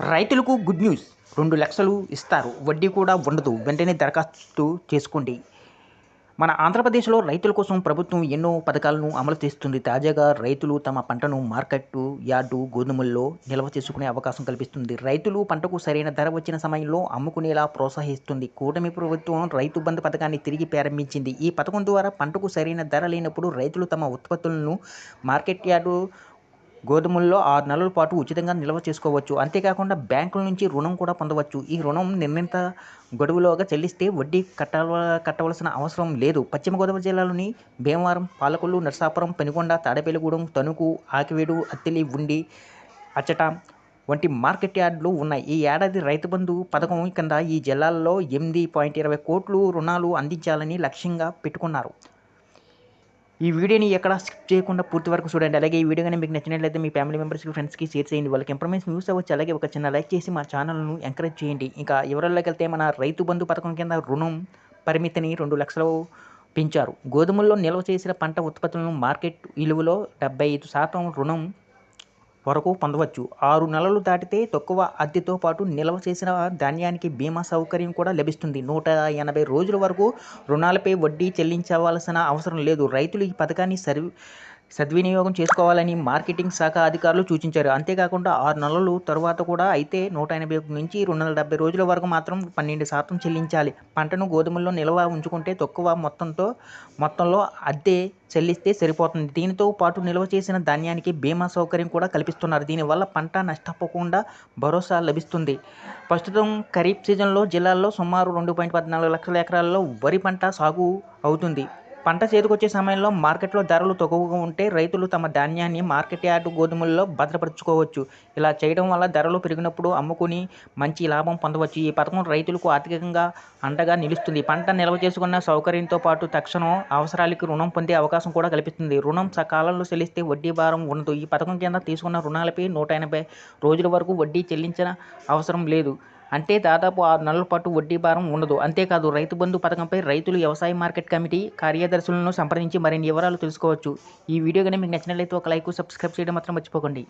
రైతులకు good news. రెండు లక్షలు ఇస్తారు. వడ్డీ కూడా ఉండదు. వెంటనే దరఖాస్తు చేసుకోండి. మన ఆంధ్రప్రదేశ్లో రైతుల కోసం ప్రభుత్వం ఎన్నో పథకాలను అమలు చేస్తుంది. తాజాగా రైతులు తమ పంటను మార్కెట్ యార్డు గోధుమల్లో నిల్వ చేసుకునే అవకాశం కల్పిస్తుంది. రైతులు పంటకు సరైన ధర వచ్చిన సమయంలో అమ్ముకునేలా ప్రోత్సహిస్తుంది. కూటమి ప్రభుత్వం రైతు బంధు పథకాన్ని తిరిగి ప్రారంభించింది. ఈ పథకం ద్వారా పంటకు సరైన ధర లేనప్పుడు రైతులు తమ ఉత్పత్తులను మార్కెట్ యార్డు గోధుమల్లో ఆరు నెలల పాటు ఉచితంగా నిల్వ చేసుకోవచ్చు. అంతేకాకుండా బ్యాంకుల నుంచి రుణం కూడా పొందవచ్చు. ఈ రుణం నిర్ణీత గడువులోగా చెల్లిస్తే వడ్డీ కట్టాల కట్టవలసిన అవసరం లేదు. పశ్చిమ గోదావరి జిల్లాలోని భీమవరం పాలకొల్లు నర్సాపురం పెనుగొండ తాడేపల్లిగూడెం తణుకు ఆకివేడు అత్తిలి ఉండి అచ్చట వంటి మార్కెట్ యార్డులు ఉన్నాయి. ఈ ఏడాది రైతు బంధు పథకం కింద ఈ జిల్లాల్లో ఎనిమిది పాయింట్ ఇరవై కోట్లు రుణాలు అందించాలని లక్ష్యంగా పెట్టుకున్నారు. ఈ వీడియోని ఎక్కడ స్కిప్ చేయకుండా పూర్తి వరకు చూడండి. అలాగే ఈ వీడియో కానీ మీకు నచ్చినట్లయితే మీ ఫ్యామిలీ మెంబర్స్కి ఫ్రెండ్స్కి షేర్ చేయండి. వాళ్ళకి ఇన్ఫర్మేషన్ యూస్ అవ్వచ్చు. అలాగే ఒక చిన్న లైక్ చేసి మా ఛానల్ను ఎంకరేజ్ చేయండి. ఇంకా ఎవరిలోకి వెళ్తే మన రైతు బంధు పథకం కింద రుణం పరిమితిని రెండు లక్షలు పెంచారు. గోధుమల్లో నిల్వ చేసిన పంట ఉత్పత్తులను మార్కెట్ విలువలో డెబ్బై ఐదు శాతం రుణం వరకు పొందవచ్చు. ఆరు నెలలు దాటితే తక్కువ అద్దెతో పాటు నిల్వ చేసిన ధాన్యానికి బీమా సౌకర్యం కూడా లభిస్తుంది. నూట ఎనభై రోజుల వరకు రుణాలపై వడ్డీ చెల్లించవలసిన అవసరం లేదు. రైతులు ఈ పథకాన్ని సర్వీ సద్వినియోగం చేసుకోవాలని మార్కెటింగ్ శాఖ అధికారులు సూచించారు. అంతేకాకుండా ఆరు నెలలు తరువాత కూడా అయితే నూట ఎనభై నుంచి రెండు వందల డెబ్బై రోజుల వరకు మాత్రం పన్నెండు శాతం చెల్లించాలి. పంటను గోధుమల్లో నిల్వ ఉంచుకుంటే తక్కువ మొత్తంతో మొత్తంలో అద్దె చెల్లిస్తే సరిపోతుంది. దీనితో పాటు నిల్వ చేసిన ధాన్యానికి బీమా సౌకర్యం కూడా కల్పిస్తున్నారు. దీనివల్ల పంట నష్టపోకుండా భరోసా లభిస్తుంది. ప్రస్తుతం ఖరీఫ్ సీజన్లో జిల్లాల్లో సుమారు రెండు పాయింట్ పద్నాలుగు లక్షల ఎకరాల్లో వరి పంట సాగు అవుతుంది. పంట చేతికొచ్చే సమయంలో మార్కెట్లో ధరలు తక్కువగా ఉంటే రైతులు తమ ధాన్యాన్ని మార్కెట్ యార్డు గోధుమల్లో భద్రపరచుకోవచ్చు. ఇలా చేయడం వల్ల ధరలు పెరిగినప్పుడు అమ్ముకుని మంచి లాభం పొందవచ్చు. ఈ పథకం రైతులకు ఆర్థికంగా అండగా నిలుస్తుంది. పంట నిల్వ చేసుకున్న సౌకర్యంతో పాటు తక్షణం అవసరాలకి రుణం పొందే అవకాశం కూడా కల్పిస్తుంది. రుణం సకాలంలో చెల్లిస్తే వడ్డీ భారం ఉండదు. ఈ పథకం కింద తీసుకున్న రుణాలపై నూట ఎనభై రోజుల వరకు వడ్డీ చెల్లించిన అవసరం లేదు. అంటే దాదాపు ఆరు నెలల పాటు వడ్డీ భారం ఉండదు. అంతేకాదు రైతు బంధు పథకంపై రైతులు వ్యవసాయ మార్కెట్ కమిటీ కార్యదర్శులను సంప్రదించి మరిన్ని వివరాలు తెలుసుకోవచ్చు. ఈ వీడియో కానీ మీకు నచ్చినట్లయితే ఒక లైక్ సబ్స్క్రైబ్ చేయడం మాత్రం మర్చిపోకండి.